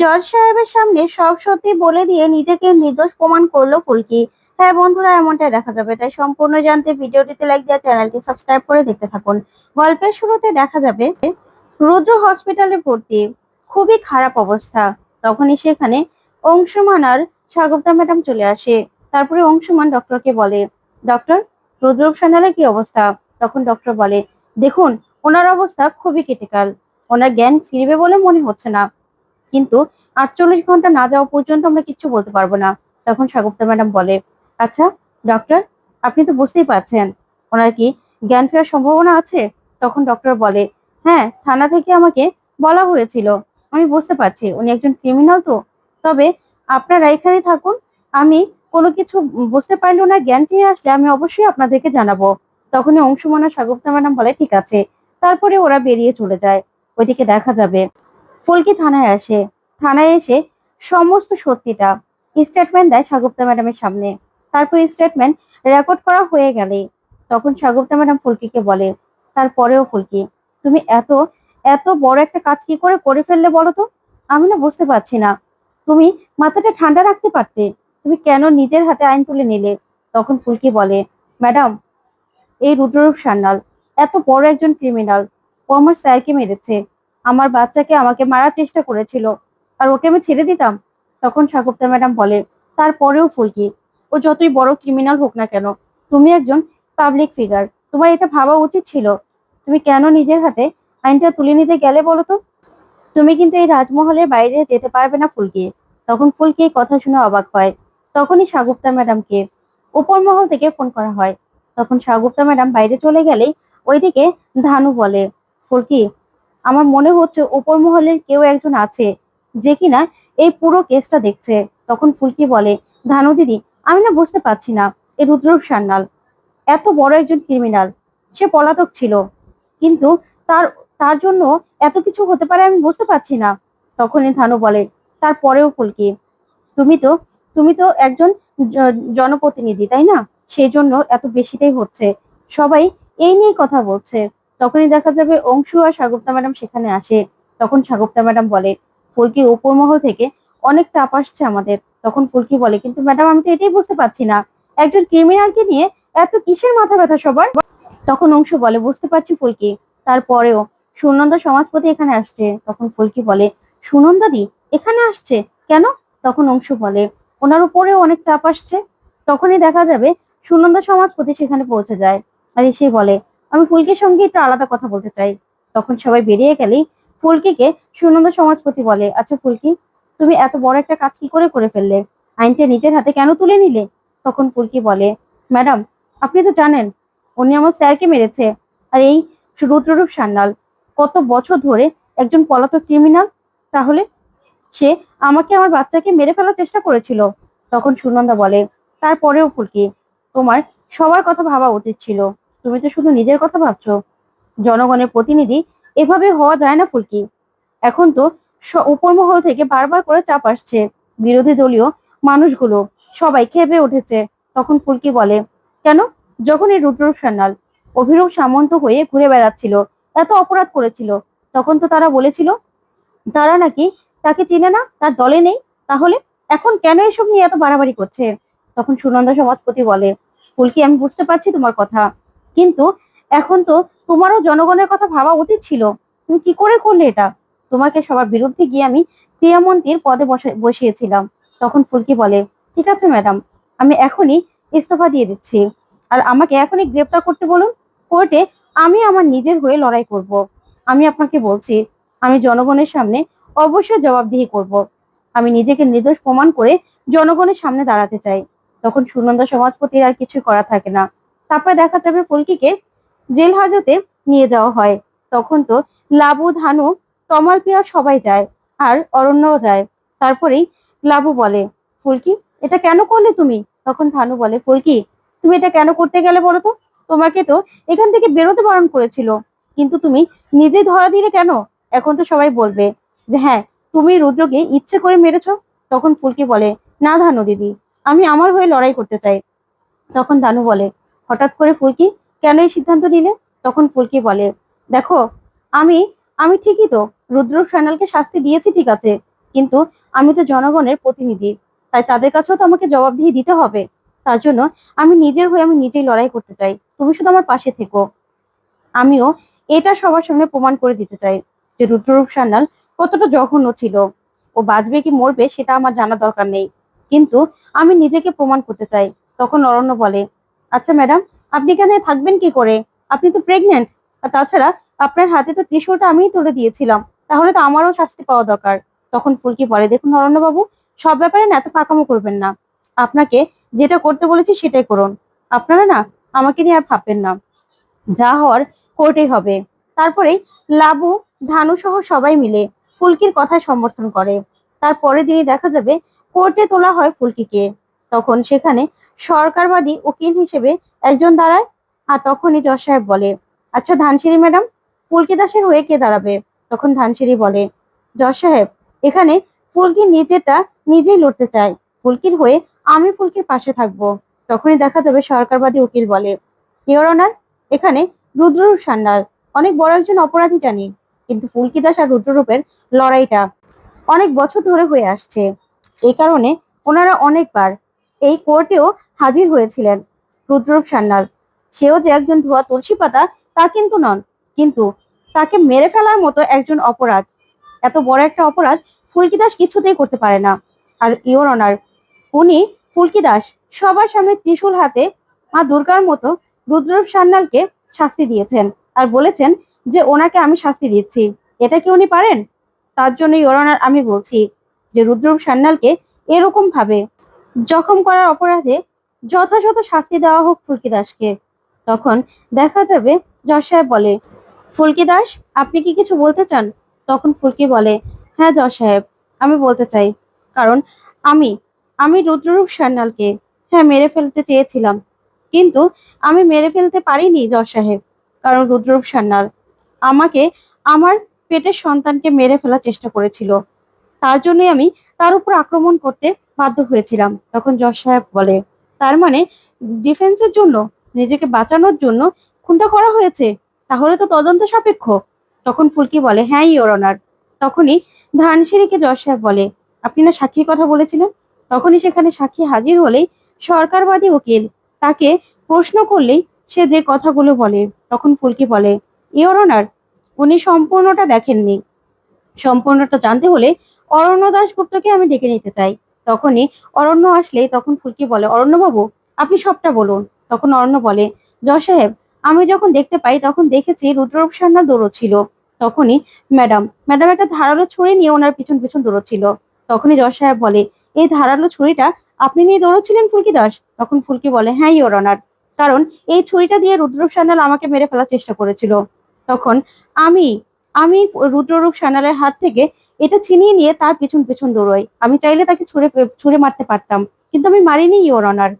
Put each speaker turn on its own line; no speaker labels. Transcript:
জজ সাহেবের সামনে সব সত্যি বলে দিয়ে নিজেকে নির্দোষ প্রমাণ করল ফুলকি। হ্যাঁ বন্ধুরা, এমনটাই দেখা যাবে। তাই সম্পূর্ণ জানতে ভিডিওটিতে লাইক দিয়ে চ্যানেলটি সাবস্ক্রাইব করে দেখতে থাকুন। গল্পের শুরুতে দেখা যাবে, রুদ্র হসপিটালে ভর্তি। খুবই খারাপ অবস্থা। তখনই সেখানে অংশমান আর স্বাগতা ম্যাডাম চলে আসে। তারপরে অংশমান ডক্টরকে বলে ডক্টর রুদ্র সান্যালের কি অবস্থা? তখন ডক্টর বলে, দেখুন, ওনার অবস্থা খুবই ক্রিটিক্যাল ওনার জ্ঞান ফিরবে বলে মনে হচ্ছে না। কিন্তু আটচল্লিশ ঘণ্টা না যাওয়া পর্যন্ত আমরা কিচ্ছু বলতে পারব না। তখন স্বাগতা ম্যাডাম বলে আচ্ছা ডক্টর আপনি তো বুঝতেই পারছেন, ওনার কি জ্ঞান ফেরার সম্ভাবনা আছে? তখন ডক্টর বলে হ্যাঁ থানা থেকে আমাকে বলা হয়েছিল। আমি বুঝতে পারছি, উনি একজন ক্রিমিনাল তো। তবে আপনারা এখানে থাকুন, আমি কোনো কিছু বুঝতে পারলে ওনার জ্ঞান ফিরে আসলে আমি অবশ্যই আপনাদেরকে জানাব। তখনই অংশুমনা স্বাগতা ম্যাডাম বলে, ঠিক আছে। তারপরে ওরা বেরিয়ে চলে যায়। ওইদিকে দেখা যাবে। ফুলকি থানায় আসে। থানায় এসে সমস্ত সত্যিটা স্টেটমেন্ট দেয় সাগুপ্তা ম্যাডামের সামনে। তারপর স্টেটমেন্ট রেকর্ড করা হয়ে গেলে তখন সাগুপ্তা ম্যাডাম ফুলকিকে বলে, তারপরেও ফুলকি, তুমি এত এত বড় একটা কাজ কি করে করে ফেললে বলো তো? আমি না বুঝতে পারছি না। তুমি মাথাটা ঠান্ডা রাখতে পারতে? তুমি কেন নিজের হাতে আইন তুলে নিলে? তখন ফুলকি বলে, ম্যাডাম, এই রুদ্ররূপ সান্যাল, এত বড় একজন ক্রিমিনাল ও আমার স্যারকে মেরেছে। আমার বাচ্চাকে আমাকে মারার চেষ্টা করেছিল আর ওকে আমি ছেড়ে দিতাম, তখন সাগুপ্তা ম্যাডাম বলে, তারপরেও ফুলকি, ও যতই বড় ক্রিমিনাল হোক না কেন, তুমি একজন পাবলিক ফিগার তোমার এটা ভাবা উচিত ছিল। তুমি কেন নিজের হাতে আইনটা তুলে নিতে গেলে বলো তো? তুমি কিন্তু এই রাজমহলের বাইরে যেতে পারবে না ফুলকি। তখন ফুলকি কথা শুনে অবাক হয়। তখনই সাগুপ্তা ম্যাডামকে উপর মহল থেকে ফোন করা হয়। তখন সাগুপ্তা ম্যাডাম বাইরে চলে গেলেই ওইদিকে ধানু বলে, ফুলকি আমার মনে হচ্ছে উপর মহলের কেউ একজন আছে যে কিনা এই পুরো কেসটা দেখছে। তখন ফুলকি বলে, ধানু দিদি, আমি না বুঝতে পারছি না এই রুদ্রূপ সান্যাল, এত বড় একজন ক্রিমিনাল সে পলাতক ছিল, কিন্তু তার তার জন্য এত কিছু হতে পারে আমি বুঝতে পারছি না। তখনই ধানু বলে, তারপরেও ফুলকি, তুমি তো তুমি তো একজন জনপ্রতিনিধি, তাই না? সেই জন্য এত বেশিটাই হচ্ছে। সবাই এই নিয়ে কথা বলছে। তখনই দেখা যাবে অংশু আর সাগুপ্তা ম্যাডাম সেখানে আসে। তখন সাগুপ্তা ম্যাডাম বলে, ফুলকি উপর মহল থেকে অনেক চাপ আসছে আমাদের। তখন ফুলকি বলে, কিন্তু ম্যাডাম, আমি তো এটাই বুঝতে পারছি না। একজন ক্রিমিনালকে নিয়ে এত কিসের মাথা ব্যথা সবার? তখন অংশু বলে, বুঝতে পারছি ফুলকি। তারপরেও সুনন্দা সমাজপতি এখানে আসছে। তখন ফুলকি বলে সুনন্দাদি এখানে আসছে? কেন? তখন অংশু বলে, ওনার উপরেও অনেক চাপ আসছে। তখনই দেখা যাবে সুনন্দা সমাজপতি সেখানে পৌঁছে যায়। আর এসে বলে আমি ফুলকির সঙ্গে একটু আলাদা কথা বলতে চাই। তখন সবাই বেরিয়ে গেলেই ফুলকিকে সুনন্দা সমাজপতি বলে আচ্ছা ফুলকি, তুমি এত বড় একটা কাজ কি করে করে ফেললে? আইনটা নিজের হাতে কেন তুলে নিলে? তখন ফুলকি বলে, ম্যাডাম, আপনি তো জানেন, উনি আমার স্যারকে মেরেছে। আর এই রুদ্ররূপ সান্যাল, কত বছর ধরে একজন পলাতক ক্রিমিনাল? তাহলে সে আমাকে আমার বাচ্চাকে মেরে ফেলার চেষ্টা করেছিল। তখন সুনন্দা বলে, তারপরেও ফুলকি, তোমার সবার কথা ভাবা উচিত ছিল। তুমি তো শুধু নিজের কথা ভাবছ, জনগণের প্রতিনিধি, এভাবে হওয়া যায় না ফুলকি। এখন তো উপরমহল থেকে বারবার করে চাপ আসছে। বিরোধী দলীয় মানুষগুলো সবাই খেপে উঠেছে, তখন ফুলকি বলে, কেন? যখন এই রুদ্র সান্যাল অভিরূপ সামন্ত হয়ে ঘুরে বেড়াচ্ছিল, এত অপরাধ করেছিল, তখন তো তারা বলেছিল, তারা নাকি তাকে চিনে না, তার দলে নেই, তাহলে এখন কেন এসব নিয়ে এত বাড়াবাড়ি করছে? তখন সুনন্দা সমাজপতি বলে, ফুলকি, আমি বুঝতে পারছি তোমার কথা কিন্তু এখন তো তোমারও জনগণের কথা ভাবা উচিত ছিল। তুমি কি করে করলে এটা? তোমাকে সবার বিরুদ্ধে গিয়ে আমি ক্রিয়ামন্ত্রীর পদে বসে, বসিয়েছিলাম। তখন ফুলকি বলে, ঠিক আছে ম্যাডাম, আমি এখনই ইস্তফা দিয়ে দিচ্ছি। আর আমাকে এখনই গ্রেপ্তার করতে বলুন। কোর্টে আমি আমার নিজের হয়ে লড়াই করব। আমি আপনাকে বলছি, আমি জনগণের সামনে অবশ্যই জবাবদিহি করব। আমি নিজেকে নির্দোষ প্রমাণ করে জনগণের সামনে দাঁড়াতে চাই। তখন সুনন্দা সমাজপতির আর কিছু করা থাকে না। তারপরে দেখা যাবে ফুলকিকে জেল হাজতে নিয়ে যাওয়া হয়। তখন তো লাবু, ধানু, তমাল পিয়া সবাই যায় আর অরণ্যও যায়। তারপরেই লাবু বলে ফুলকি এটা কেন করলে তুমি? তখন ধানু বলে ফুলকি তুমি এটা কেন করতে গেলে বলো তো? তোমাকে তো এখান থেকে বেরোতে বারণ করেছিল। কিন্তু তুমি নিজে ধরা দিলে কেন? এখন তো সবাই বলবে যে হ্যাঁ তুমি রুদ্রকে ইচ্ছে করে মেরেছ? তখন ফুলকি বলে, না ধানু দিদি, আমি আমার হয়ে লড়াই করতে চাই। তখন ধানু বলে হঠাৎ করে ফুলকি, কেন এই সিদ্ধান্ত নিলে? তখন ফুলকি বলে, দেখো, আমি আমি ঠিকই তো রুদ্র সান্যালকে শাস্তি দিয়েছি ঠিক আছে, কিন্তু আমি তো জনগণের প্রতিনিধি, তাই তাদের কাছেও তো আমাকে জবাবদিহি দিতে হবে, তার জন্য আমি নিজের হয়ে আমি নিজেই লড়াই করতে চাই, তুমি শুধু আমার পাশে থেকো। আমিও এটা সবার সামনে প্রমাণ করে দিতে চাই যে রুদ্ররূপ সান্যাল কতটা জঘন্য ছিল। ও বাঁচবে কি মরবে সেটা আমার জানা দরকার নেই, কিন্তু আমি নিজেকে প্রমাণ করতে চাই। তখন অরণ্য বলে আচ্ছা ম্যাডাম আপনি এখানে থাকবেন কি করে? আপনি তো প্রেগনেন্ট আর তাছাড়া আপনার হাতে তো ত্রিশূলটা আমিই তুলে দিয়েছিলাম। তাহলে তো আমারও শাস্তি পাওয়া দরকার। তখন ফুলকি পরে? দেখুন বাবু সব ব্যাপারে না এত পাকামো করবেন না। আপনাকে যেটা করতে বলেছি সেটাই করুন। আপনারা না আমাকে নিয়ে আর ভাববেন না। যা হওয়ার কোর্টেই হবে। তারপরেই লাবু, ধানু সহ সবাই মিলে ফুলকির কথায় সমর্থন করে। তারপরের দিনই দেখা যাবে কোর্টে তোলা হয় ফুলকিকে। তখন সেখানে সরকারবাদী উকিল হিসেবে একজন দাঁড়ায় আর তখনই জজ সাহেব বলে আচ্ছা ধানসিঁড়ি ম্যাডাম ফুলকি দাসের হয়ে কে দাঁড়াবে? তখন ধানসিঁড়ি বলে, জজ সাহেব, এখানে ফুলকি নিজেটা নিজেই লড়তে চায়। ফুলকির হয়ে আমি ফুলকির পাশে থাকব। তখনই দেখা যাবে সরকারবাদী উকিল বলে, ইওর অনার, এখানে রুদ্ররূপ সান্যাল। অনেক বড় একজন অপরাধী জানি, কিন্তু ফুলকি দাস আর রুদ্ররূপের লড়াইটা অনেক বছর ধরে হয়ে আসছে। এই কারণে ওনারা অনেকবার এই কোর্টেও হাজির হয়েছিলেন। রুদ্ররূপ সান্যাল। সেও যে একজন ধোয়া তুলসী পাতা, তা কিন্তু নন। কিন্তু তাকে মেরে ফেলার মতো একজন অপরাধ। এত বড় একটা অপরাধ ফুলকি দাস কিছুতেই করতে পারে না। আর ইওর অনার, উনি ফুলকি দাস সবার সামনে ত্রিশূল হাতে মা দুর্গার মতো রুদ্ররূপ সান্যালকে শাস্তি দিয়েছেন আর বলেছেন যে ওনাকে আমি শাস্তি দিচ্ছি। এটা কি উনি পারেন? তার জন্য ইওর অনার আমি বলছি যে রুদ্ররূপ সান্যালকে এরকম ভাবে জখম করার অপরাধে যথাযথ শাস্তি দেওয়া হোক ফুলকি দাসকে। তখন দেখা যাবে জজ সাহেব বলে, ফুলকি দাস, আপনি কি কিছু বলতে চান? তখন ফুলকি বলে হ্যাঁ জজ সাহেব, আমি বলতে চাই। কারণ আমি আমি রুদ্ররূপ সান্যালকে হ্যাঁ মেরে ফেলতে চেয়েছিলাম। কিন্তু আমি মেরে ফেলতে পারিনি জজ সাহেব, কারণ রুদ্ররূপ সান্যাল আমাকে, আমার পেটের সন্তানকে মেরে ফেলার চেষ্টা করেছিল। তার জন্যই আমি তার উপর আক্রমণ করতে বাধ্য হয়েছিলাম। তখন জজ সাহেব বলে তার মানে ডিফেন্সের জন্য, নিজেকে বাঁচানোর জন্য খুনটা করা হয়েছে। তাহলে তো তদন্ত সাপেক্ষ। তখন ফুলকি বলে হ্যাঁ ইওর অনার তখনই ধানসিঁড়িকে জজ সাহেব বলে, আপনি না সাক্ষীর কথা বলেছিলেন? তখনই সেখানে সাক্ষী হাজির হলেই সরকারবাদী উকিল তাকে প্রশ্ন করলেই সে যে কথাগুলো বলে। তখন ফুলকি বলে ইওর অনার উনি সম্পূর্ণটা দেখেননি। সম্পূর্ণটা জানতে হলে অরণ্য দাশগুপ্তকে আমি ডেকে নিতে চাই। তখনই অরণ্য আসলে তখন ফুলকি বলে অরণ্য বাবু আপনি সবটা বলুন। তখন অরণ্য বলে জয় সাহেব, আমি যখন দেখতে পাই তখন দেখেছি রুদ্ররূপ সান্যাল দৌড়চ্ছিল তখনই ম্যাডাম ম্যাডাম, একটা ধারালো ছুরি নিয়ে ওনার পিছন পিছন দৌড়চ্ছিল তখনই জয় সাহেব বলে, এই ধারালো ছুরিটা আপনি নিয়ে দৌড়চ্ছিলেন ফুলকি দাস? তখন ফুলকি বলে হ্যাঁ ইওর অনার। কারণ এই ছুরিটা দিয়ে রুদ্ররূপ সান্যাল আমাকে মেরে ফেলার চেষ্টা করেছিল। তখন আমি আমি রুদ্ররূপ সান্যালের হাত থেকে এটা ছিনিয়ে নিয়ে তার পিছন পিছন দৌড়ই। আমি চাইলে তাকে ছুড়ে ছুড়ে মারতে পারতাম, কিন্তু আমি মারিনি ইওর অনার